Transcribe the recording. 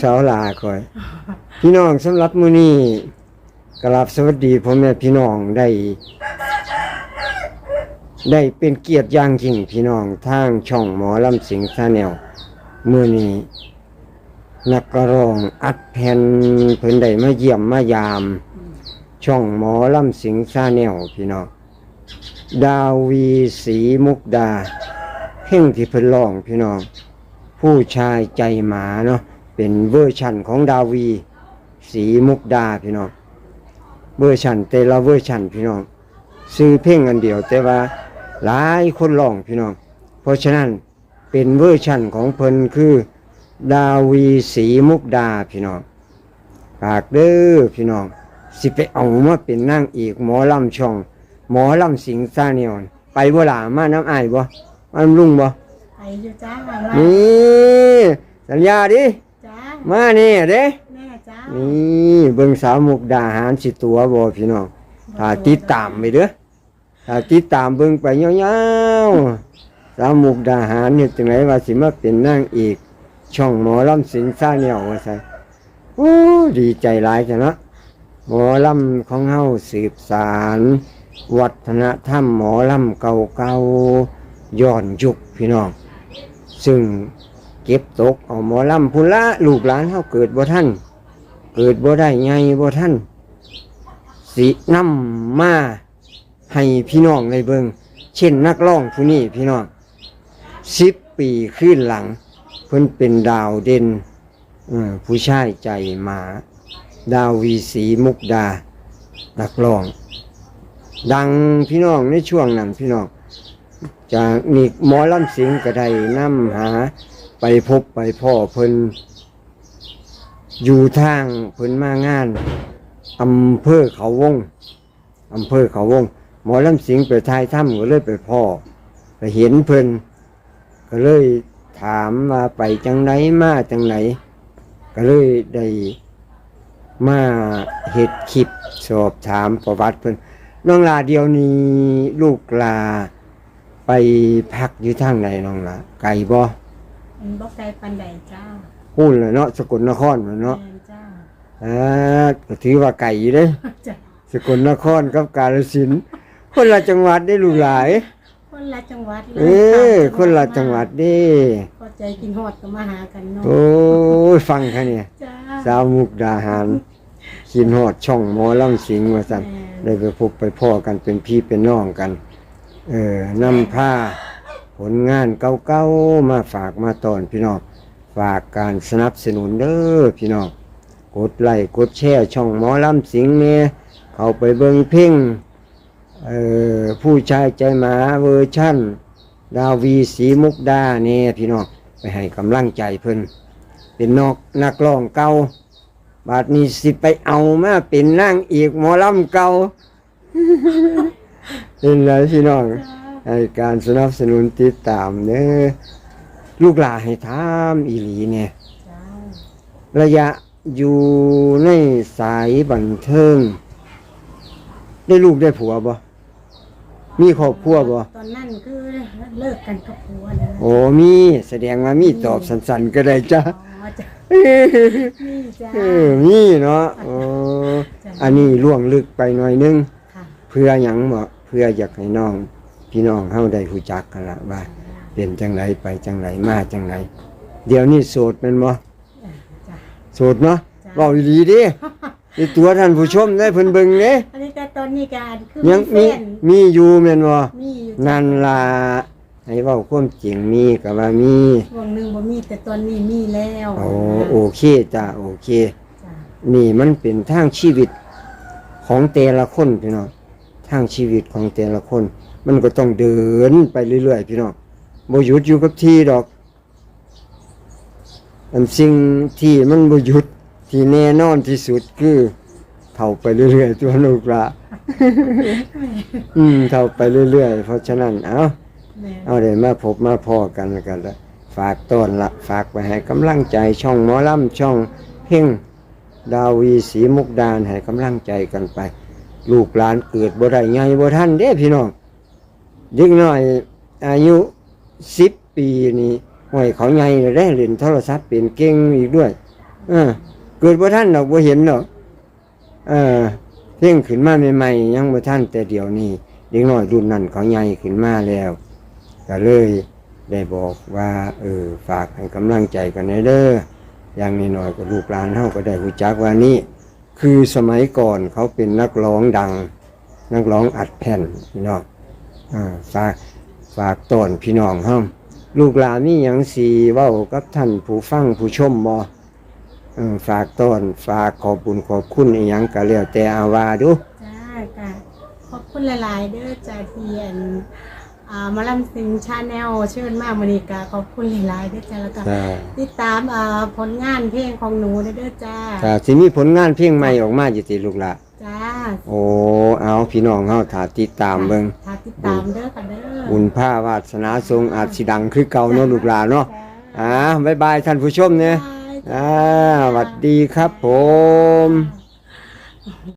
สาวลาคอย พี่น้องสำหรับมื้อนี้กราบสวัสดีพ่อแม่พี่น้องได้ ได้เป็นเกียรติอย่างยิ่งพี่น้องทางช่องหมอลำสิงซาแนวมื้อนี้นักกร้องอัดแผ่นเพิ่นได้มาเยี่ยมมายาม ช่องหมอลำสิงซาแนวพี่น้องดาวีสีมุกดาเพ่งที่เพิ่นร้องพี่น้อง ผู้ชายใจหมาเนาะ เป็นเวอร์ชันของดาวี สีมุกดาพี่น้องเวอร์ชันแต่ละเวอร์ชันพี่น้องซื้อเพลงอันเดียว แต่ว่าหลายคนร้องพี่น้อง เพราะฉะนั้นเป็นเวอร์ชันของเพิ่นคือ ดาวีสีมุกดาพี่น้องฝากเด้อพี่น้อง สิไปเอามาเป็นนั่งอีกหมอลำช่อง หมอลำสิงซาเนียนไปบ่หลามาน้ำอายบ่มาน้ำลุงบ่ไปอยู่จ้ามานี่สัญญาดิจ้า มานี่เด้แม่จ้านี่เบิ่งสาวมุกดาหารสิตัวบ่พี่น้องถ้าติดตามไปเด้อถ้าติดตามเบิ่งไปยาวๆสาวมุกดาหารนี่จังไดว่าสิมาเป็นนางเอกช่องหมอลำสิงซาเนียว่าซั่นโอ้ดีใจหลายจ้ะเนาะหมอลำของเฮาสืบสาร วัฒนธรรมหมอลำเก่าๆย้อนยุคพี่น้อง ซึ่ง เก็บตกเอาหมอลำพุนละลูกหลานเฮาเกิดบ่ท่านเกิดบ่ได้ไงบ่ท่านสินำมาให้พี่น้องในเบิงเช่นนักร้องผู้นี้พี่น้องสิบปีขึ้นหลัง เพิ่นเป็นดาวเด่นเออผู้ชายใจหมา ดาววีสีมุกดา นักร้อง ดังพี่น้องในช่วงนั้นพี่น้องจากนี่หมอลำสิงก็ได้นำหา ไปพบไปพ่อเพิ่นอยู่ทางเพิ่นมางานอำเภอเขาวงอำเภอเขาวง หมอลำสิงไปทายถ้ำก็เลยไปพ่อไปเห็นเพิ่นก็เลยถามว่าไปจังไหนมาจังไหน ก็เลยได้มาเห็ดคลิปสอบถามประวัติเพิ่นน้องลาเดียวนี้ลูกลาไปพักอยู่ทางไหนน้องละไก่บ่ มันบอกไกลปันใดจ้าพูดเลยเนาะสกลนครพุ่นเนาะแม่จ้าอ่าก็ถือว่าไก่อยู่เด้ จ้าสกลนครกับกาฬสินธุ์คนละจังหวัดได้ลูกหลาย คนละจังหวัดลยเออคนละจังหวัดเด้ พอใจกินฮอดก็มาหากันเนาะโอ้ยฟังค่ะเนี่ยจ้า สาวมุกดาหารขินฮอดช่องหมอลำสิงห์ว่าซั่นแม่ ได้ไปพบไปพ่อกันเป็นพี่เป็นน้องกัน เออนำผ้า ผลงานเก่าๆมาฝากมาตอนพี่น้องฝากการสนับสนุนเด้อพี่น้องกดไลค์กดแชร์ช่องหมอลำสิงเนี่ยเข้าไปเบิ่งเพ่งเอ่อผู้ชายใจหมาเวอร์ชั่น ดาวีสีมุกดาเนี่ยพี่น้องไปให้กำลังใจเพิ่นเป็นนอกนักร้องเก่าบาดนี้สิไปเอามาเป็นนางเอกหมอลำเก่าเป็นไรพี่น้อง ให้การสนับสนุนติดตามเน้อลูกหลานให้ถามอีหลีเนี่ยจ้าระยะอยู่ในสายบันเทิง ได้ลูกได้ผัวบ่มีครอบครัวบ่ตอนนั้นคือเลิกกันกับผัวนะโอ้มีแสดงว่ามีตอบสันๆก็ได้จ้ะอ๋อจ้านี่จ้าเออมีเนาะโอ้อันนี้ล่วงลึกไปหน่อยนึง ค่ะ เพื่อหยังบ่เพื่ออยากให้น้อง พี่น้องเฮาได้รู้จักกันละว่า เป็นจังไรไปจังไรมาจังไรเดี๋ยวนี้โสดแมันบ่จ้าโสดเนาะจ้ะเว้าดีๆดิในตัวท่านผู้ชมได้เพิ่นเบิ่งเด้อันนี้ก็ตอนนี้การคือยังมีมีแฟนมีอยู่แม่นบ่มีอยู่จ้ะนั่นล่ะให้เว้าความจริงมีก็ว่ามีช่วงหนึ่งบ่มีแต่ตอนนี้มีแล้วโอ้โอเคจ้ะโอเคจ้ะนี่มันเป็นทางชีวิตของแต่ละคนพี่น้องทางชีวิตของแต่ละคน มันก็ต้องเดินไปเรื่อยๆพี่น้องบ่หยุดอยู่กับที่ดอกอันสิ่งที่มันบ่หยุดที่แน่นอนที่สุดคือเท่าไปเรื่อยๆตัวลูกละอืมเท่าไปเรื่อยๆเพราะฉะนั้นเอาแม่เอาได้มาพบมาพอกันแล้วกันละฝากต้นละฝากไปให้กำลังใจช่องหมอลำช่องเพ่งดาวีสีมุกดานให้กำลังใจกันไป ลูกหลานเกิดบ่ได้ไงบ่ท่านเด้พี่น้อง เด็กน้อยอายุสิบปีนี่ห้อยเขาใหญ่ได้เล่นโทรศัพท์เป็นเก่งอีกด้วยเออเกิดบ่ท่านดอกบ่เห็นดอกเออเพ่งขึ้นมาใหม่ๆยังบ่ท่านแต่เดี๋ยวนี้เด็กน้อยรุ่นนั้นเขาใหญ่ขึ้นมาแล้วก็เลยได้บอกว่าเออฝากให้กำลังใจกันในเด้ออย่างน้อยๆก็ลูกหลานเฮาก็ได้รู้จักว่านี่คือสมัยก่อนเขาเป็นนักร้องดัง นักร้องอัดแผ่นพี่น้อง ฝากฝากตอนพี่น้องเฮาลูกหลานมีหยังสีเว้ากับท่านผู้ฟังผู้ชมบ่เออฝากตอนฝากขอบบุญขอบคุณอีหยังก็แล้วแต่อาว่าดูจ้าค่ะขอบคุณหลายๆเด้อจ้าเทียนอ่ามาลำซิงชาแนลเชิญมากมณีกาขอบคุณหลายๆเด้อจ้าแล้วก็ถ้าติดตามอ่าผลงานเพลงของหนูเด้อจ้าถ้าสิมีผลงานเพลงใหม่ออกมาอยู่ติลูกหลานจ้าโอ้เอาพี่น้องเฮาถ้าติดตามเบิ่งถ้า ติดตามเด้อค่ะเด้อบุญผ้าวาสนาทรงอาจสิดังคือเก่าเนาะลูกหลานเนาะจ้าอ่าบ๊ายบายท่านผู้ชมเนี่ยบ๊ายบายอ่าสวัสดีครับผมจ้า